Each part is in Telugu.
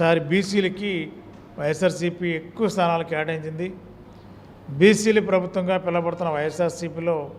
ఈసారి బీసీలకి వైఎస్ఆర్సీపీ ఎక్కువ స్థానాలు కేటాయించింది. బీసీలు ప్రభుత్వంగా పిలువబడుతున్న వైఎస్ఆర్సీపీలో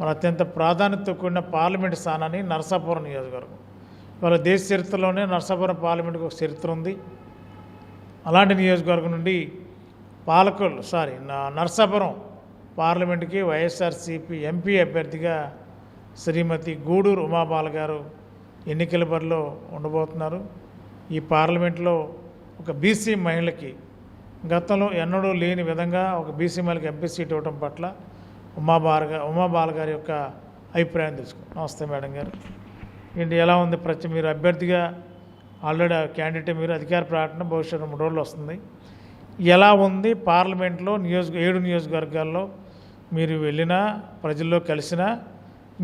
మన అత్యంత ప్రాధాన్యత కూడిన పార్లమెంట్ స్థానాన్ని నరసాపురం నియోజకవర్గం. ఇవాళ దేశ చరిత్రలోనే నరసాపురం పార్లమెంట్కి ఒక చరిత్ర ఉంది. అలాంటి నియోజకవర్గం నుండి పాలకొల్లు సారీ నా- నరసాపురం పార్లమెంట్కి వైఎస్ఆర్సీపీ ఎంపీ అభ్యర్థిగా శ్రీమతి గూడూరు ఉమాబాల గారు ఎన్నికల బరిలో ఉండబోతున్నారు. ఈ పార్లమెంట్లో ఒక బీసీ మహిళకి గతంలో ఎన్నడూ లేని విధంగా ఒక బీసీ మహిళకి ఎంపీ సీట్ ఇవ్వడం పట్ల ఉమాబార్గా ఉమాబాల గారి యొక్క అభిప్రాయం తెలుసుకుంటాం నమస్తే మేడం గారు. ఏంటి ఎలా ఉంది? ప్రతి మీరు అభ్యర్థిగా ఆల్రెడీ క్యాండిడేట్ మీరు అధికార ప్రకటన భవిష్యత్తు మూడు రోజులు వస్తుంది. ఎలా ఉంది పార్లమెంట్లో నియోజక ఏడు నియోజకవర్గాల్లో మీరు వెళ్ళినా ప్రజల్లో కలిసినా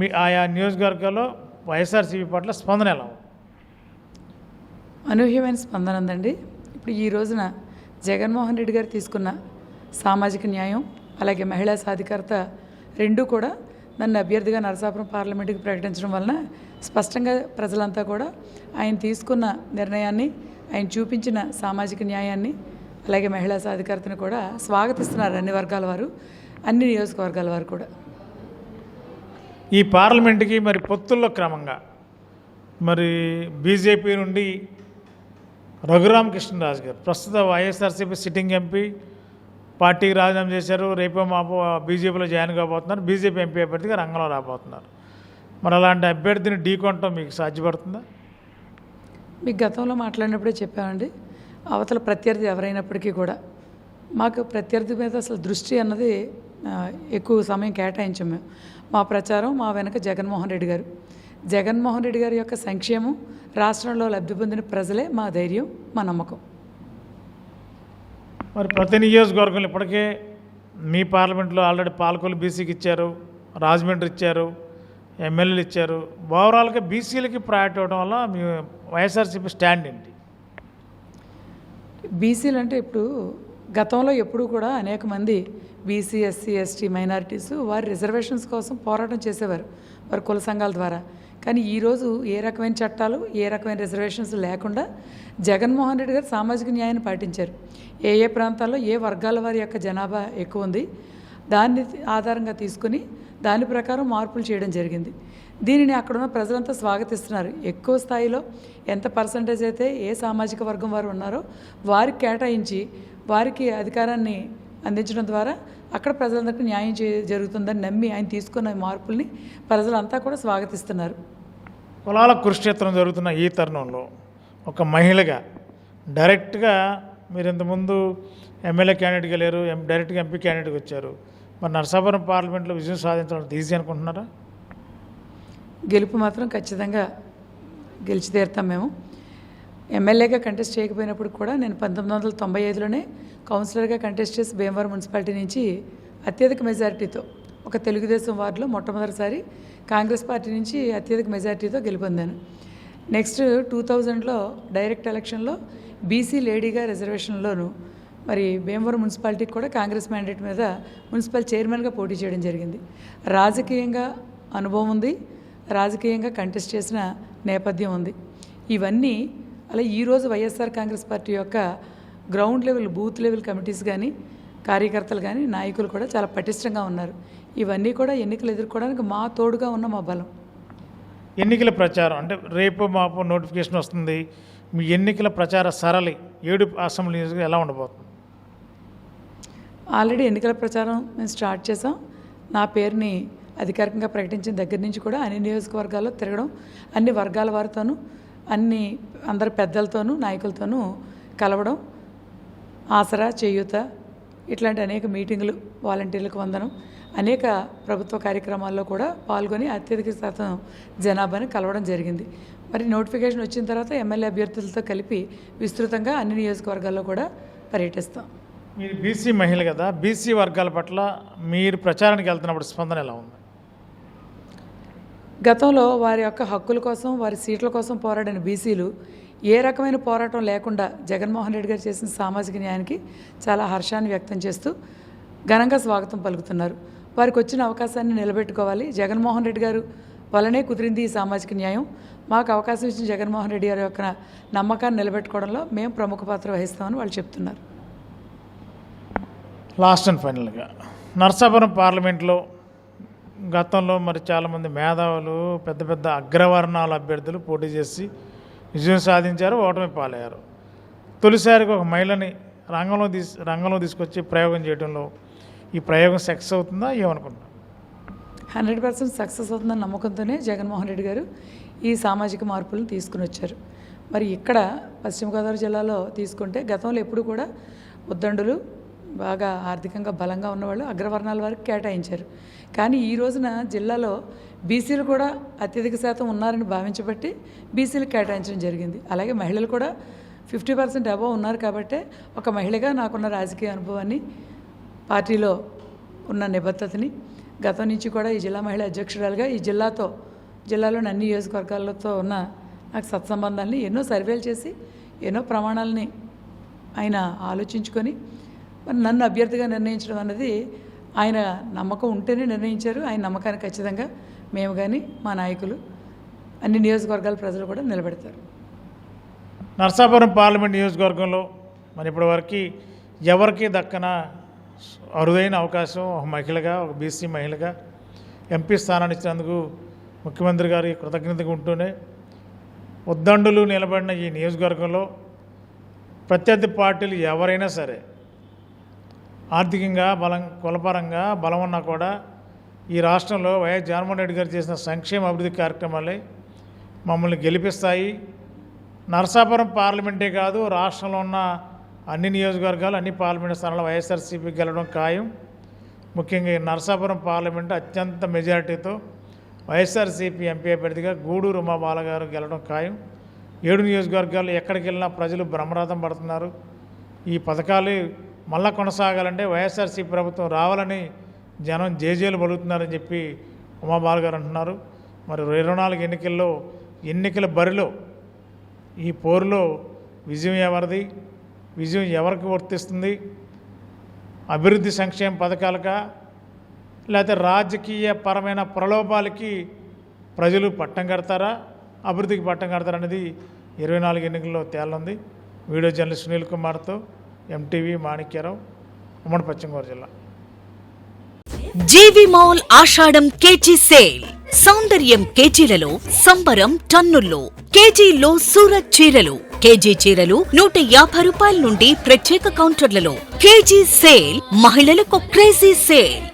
మీ ఆయా నియోజకవర్గాల్లో వైఎస్ఆర్సీపీ పట్ల స్పందన ఎలా ఉంది? అనూహ్యమైన స్పందన ఉందండి. ఇప్పుడు ఈ రోజున జగన్మోహన్ రెడ్డి గారు తీసుకున్న సామాజిక న్యాయం అలాగే మహిళా సాధికారత రెండూ కూడా నన్ను అభ్యర్థిగా నరసాపురం పార్లమెంటుకి ప్రకటించడం వలన స్పష్టంగా ప్రజలంతా కూడా ఆయన తీసుకున్న నిర్ణయాన్ని ఆయన చూపించిన సామాజిక న్యాయాన్ని అలాగే మహిళా సాధికారతను కూడా స్వాగతిస్తున్నారు అన్ని వర్గాల వారు అన్ని నియోజకవర్గాల వారు కూడా. ఈ పార్లమెంట్కి మరి పొత్తుల్లో క్రమంగా మరి బీజేపీ నుండి రఘురామ కృష్ణరాజు గారు. ప్రస్తుత వైఎస్ఆర్సీపీ సిట్టింగ్ ఎంపీ పార్టీకి రాజీనామా చేశారు. రేపో మాపో బీజేపీలో జాయిన్ కాబోతున్నారు. బీజేపీ ఎంపీ అభ్యర్థిగా రంగంలో రాబోతున్నారు. మరి అలాంటి అభ్యర్థిని ఢీకొనటం మీకు సాధ్యపడుతుందా? మీకు గతంలో మాట్లాడినప్పుడే చెప్పామండి. అవతల ప్రత్యర్థి ఎవరైనప్పటికీ కూడా మాకు ప్రత్యర్థి మీద అసలు దృష్టి అన్నది ఎక్కువ సమయం కేటాయించాం మేము. మా ప్రచారం మా వెనక జగన్మోహన్ రెడ్డి గారు జగన్మోహన్ రెడ్డి గారి యొక్క సంక్షేమం రాష్ట్రంలో లబ్ధి పొందిన ప్రజలే మా ధైర్యం మా నమ్మకం. మరి ప్రతి నియోజకవర్గంలో ఇప్పటికే మీ పార్లమెంట్లో ఆల్రెడీ పాలకొల్లు బీసీకి ఇచ్చారు రాజమండ్రి ఇచ్చారు ఎమ్మెల్యేలు ఇచ్చారు. ఓవరాల్గా బీసీలకి ప్రయారిటీ ఇవ్వడం వల్ల మీ వైఎస్ఆర్సీపీ స్టాండ్ ఏంటి? బీసీలు అంటే ఇప్పుడు గతంలో ఎప్పుడూ కూడా అనేక మంది బీసీ ఎస్సీ ఎస్టీ మైనారిటీస్ వారి రిజర్వేషన్స్ కోసం పోరాటం చేసేవారు. వారి కుల సంఘాల ద్వారా. కానీ ఈరోజు ఏ రకమైన చట్టాలు ఏ రకమైన రిజర్వేషన్స్ లేకుండా జగన్మోహన్ రెడ్డి గారు సామాజిక న్యాయాన్ని పాటించారు. ఏ ఏ ప్రాంతాల్లో ఏ వర్గాల వారి యొక్క జనాభా ఎక్కువ ఉంది దాన్ని ఆధారంగా తీసుకుని దాని ప్రకారం మార్పులు చేయడం జరిగింది. దీనిని అక్కడున్న ప్రజలంతా స్వాగతిస్తున్నారు. ఎక్కువ స్థాయిలో ఎంత పర్సంటేజ్ అయితే ఏ సామాజిక వర్గం వారు ఉన్నారో వారికి కేటాయించి వారికి అధికారాన్ని అందించడం ద్వారా అక్కడ ప్రజలందరికీ న్యాయం చే జరుగుతుందని నమ్మి ఆయన తీసుకున్న మార్పుల్ని ప్రజలంతా కూడా స్వాగతిస్తున్నారు. కులాల కురుక్షేత్రం జరుగుతున్న ఈ తరుణంలో ఒక మహిళగా డైరెక్ట్గా మీరు ఇంతకుముందు ఎమ్మెల్యే క్యాండిడేట్గా లేరు ఎం డైరెక్ట్గా ఎంపీ క్యాండిడేట్గా వచ్చారు. మరి నరసాపురం పార్లమెంట్లో విజయం సాధించడం ఈజీ అనుకుంటున్నారా? గెలుపు మాత్రం ఖచ్చితంగా గెలిచి తీరుతాం మేము. ఎమ్మెల్యేగా కంటెస్ట్ చేయకపోయినప్పుడు కూడా నేను పంతొమ్మిది వందల తొంభై ఐదులోనే కౌన్సిలర్గా కంటెస్ట్ చేసి భీమవరం మున్సిపాలిటీ నుంచి అత్యధిక మెజారిటీతో ఒక తెలుగుదేశం వార్డులో మొట్టమొదటిసారి కాంగ్రెస్ పార్టీ నుంచి అత్యధిక మెజారిటీతో గెలుపొందాను. నెక్స్ట్ టూ థౌజండ్లో డైరెక్ట్ ఎలక్షన్లో బీసీ లేడీగా రిజర్వేషన్లోను మరి భీమవరం మున్సిపాలిటీకి కూడా కాంగ్రెస్ మ్యాండేట్ మీద మున్సిపల్ చైర్మన్గా పోటీ చేయడం జరిగింది. రాజకీయంగా అనుభవం ఉంది రాజకీయంగా కంటెస్ట్ చేసిన నేపథ్యం ఉంది. ఇవన్నీ అలా ఈరోజు వైఎస్ఆర్ కాంగ్రెస్ పార్టీ యొక్క ground level booth level committees కానీ కార్యకర్తలు కానీ నాయకులు కూడా చాలా పటిష్టంగా ఉన్నారు. ఇవన్నీ కూడా ఎన్నికలు ఎదుర్కోవడానికి మా తోడుగా ఉన్న మా బలం. ఎన్నికల ప్రచారం అంటే రేపు మాపు నోటిఫికేషన్ వస్తుంది మీ ఎన్నికల ప్రచార సరళి ఏడు అసెంబ్లీ ఎలా ఉండబోతుంది? ఆల్రెడీ ఎన్నికల ప్రచారం మేము స్టార్ట్ చేసాం నా పేరుని అధికారికంగా ప్రకటించిన దగ్గర నుంచి కూడా అన్ని నియోజకవర్గాల్లో తిరగడం అన్ని వర్గాల వారితోనూ అన్ని అందరి పెద్దలతోనూ నాయకులతోనూ కలవడం ఆసరా చేయూత ఇట్లాంటి అనేక మీటింగులు వాలంటీర్లకు వందనం అనేక ప్రభుత్వ కార్యక్రమాల్లో కూడా పాల్గొని అత్యధిక శాతం జనాభాని కలవడం జరిగింది. మరి నోటిఫికేషన్ వచ్చిన తర్వాత ఎమ్మెల్యే అభ్యర్థులతో కలిపి విస్తృతంగా అన్ని నియోజకవర్గాల్లో కూడా పర్యటిస్తాం. మీరు బీసీ మహిళ కదా బీసీ వర్గాల పట్ల మీరు ప్రచారానికి వెళ్తున్నప్పుడు స్పందన ఎలా ఉంది? గతంలో వారి యొక్క హక్కుల కోసం వారి సీట్ల కోసం పోరాడిన బీసీలు ఏ రకమైన పోరాటం లేకుండా జగన్మోహన్ రెడ్డి గారు చేసిన సామాజిక న్యాయానికి చాలా హర్షాన్ని వ్యక్తం చేస్తూ ఘనంగా స్వాగతం పలుకుతున్నారు. వారికి వచ్చిన అవకాశాన్ని నిలబెట్టుకోవాలి. జగన్మోహన్ రెడ్డి గారు వలనే కుదిరింది ఈ సామాజిక న్యాయం. మాకు అవకాశం ఇచ్చిన జగన్మోహన్ రెడ్డి గారి యొక్క నమ్మకాన్ని నిలబెట్టుకోవడంలో మేము ప్రముఖ పాత్ర వహిస్తామని వాళ్ళు చెప్తున్నారు. లాస్ట్ అండ్ ఫైనల్గా నర్సాపురం పార్లమెంట్లో గతంలో మరి చాలామంది మేధావులు పెద్ద పెద్ద అగ్రవర్ణాల అభ్యర్థులు పోటీ చేసి విజయం సాధించారు ఓటమి పాలయ్యారు. తొలిసారిగా ఒక మహిళని రంగంలో తీసి రంగంలో తీసుకొచ్చి ప్రయోగం చేయడంలో ఈ ప్రయోగం సక్సెస్ అవుతుందా ఏమనుకుంటున్నా హండ్రెడ్ పర్సెంట్ సక్సెస్ అవుతుందన్న నమ్మకంతోనే జగన్మోహన్ రెడ్డి గారు ఈ సామాజిక మార్పులను తీసుకుని వచ్చారు. మరి ఇక్కడ పశ్చిమ గోదావరి జిల్లాలో తీసుకుంటే గతంలో ఎప్పుడు కూడా ఉద్దండులు బాగా ఆర్థికంగా బలంగా ఉన్నవాళ్ళు అగ్రవర్ణాల వారికి కేటాయించారు. కానీ ఈ రోజున జిల్లాలో బీసీలు కూడా అత్యధిక శాతం ఉన్నారని భావించబట్టి బీసీలు కేటాయించడం జరిగింది. అలాగే మహిళలు కూడా ఫిఫ్టీ పర్సెంట్ అబవ్ ఉన్నారు కాబట్టే ఒక మహిళగా నాకున్న రాజకీయ అనుభవాన్ని పార్టీలో ఉన్న నిబద్ధతని గతం నుంచి కూడా ఈ జిల్లా మహిళా అధ్యక్షురాలుగా ఈ జిల్లాతో జిల్లాలోని అన్ని నియోజకవర్గాలతో ఉన్న నాకు సత్సంబంధాలని ఎన్నో సర్వేలు చేసి ఎన్నో ప్రమాణాలని ఆయన ఆలోచించుకొని మరి నన్ను అభ్యర్థిగా నిర్ణయించడం అన్నది ఆయన నమ్మకం ఉంటేనే నిర్ణయించారు. ఆయన నమ్మకాన్ని ఖచ్చితంగా మేము కానీ మా నాయకులు అన్ని నియోజకవర్గాల ప్రజలు కూడా నిలబెడతారు. నర్సాపురం పార్లమెంట్ నియోజకవర్గంలో మరి ఇప్పటివరకు ఎవరికి దక్కన అరుదైన అవకాశం ఒక మహిళగా ఒక బీసీ మహిళగా ఎంపీ స్థానాన్ని ఇచ్చినందుకు ముఖ్యమంత్రి గారి కృతజ్ఞతగా ఉంటూనే ఉద్దండులు నిలబడిన ఈ నియోజకవర్గంలో ప్రత్యర్థి పార్టీలు ఎవరైనా సరే ఆర్థికంగా బలం కులపరంగా బలం ఉన్నా కూడా ఈ రాష్ట్రంలో వైఎస్ జగన్మోహన్ రెడ్డి గారు చేసిన సంక్షేమ అభివృద్ధి కార్యక్రమాలే మమ్మల్ని గెలిపిస్తాయి. నరసాపురం పార్లమెంటే కాదు రాష్ట్రంలో ఉన్న అన్ని నియోజకవర్గాలు అన్ని పార్లమెంట్ స్థానాల్లో వైఎస్ఆర్సీపీ గెలవడం ఖాయం. ముఖ్యంగా ఈ నరసాపురం పార్లమెంట్ అత్యంత మెజారిటీతో వైఎస్ఆర్సీపీ ఎంపీ అభ్యర్థిగా గూడూరు ఉమాబాల బాలగారు గెలవడం ఖాయం. ఏడు నియోజకవర్గాలు ఎక్కడికి వెళ్ళినా ప్రజలు భ్రమరాతం పడుతున్నారు. ఈ పథకాలు మళ్ళా కొనసాగాలంటే వైఎస్ఆర్సీ ప్రభుత్వం రావాలని జనం జేజేలు పలుకుతున్నారని చెప్పి ఉమా బాలగారు అంటున్నారు. మరి ఇరవై నాలుగు ఎన్నికల్లో ఎన్నికల బరిలో ఈ పోరులో విజయం ఎవరిది? విజయం ఎవరికి వర్తిస్తుంది? అభివృద్ధి సంక్షేమ పథకాలకా? లేకపోతే రాజకీయ పరమైన ప్రలోభాలకి ప్రజలు పట్టం కడతారా? అభివృద్ధికి పట్టం కడతారా అనేది ఇరవై నాలుగు ఎన్నికల్లో తేలంది వీడియో జర్నలిస్ట్ సునీల్ కుమార్తో ఎంటీవీ మాణిక్యరావు ఉమ్మడి పశ్చిమ గోదావరి జిల్లా. జీవి మాల్ ఆషాఢం కేజీ సేల్. సౌందర్యం కేజీలలో సంబరం టన్నుల్లో. కేజీలో సూరత్ చీరలు. కేజీ చీరలు నూట యాభై రూపాయల నుండి ప్రత్యేక కౌంటర్లలో. కేజీ సేల్ మహిళలకు crazy sale.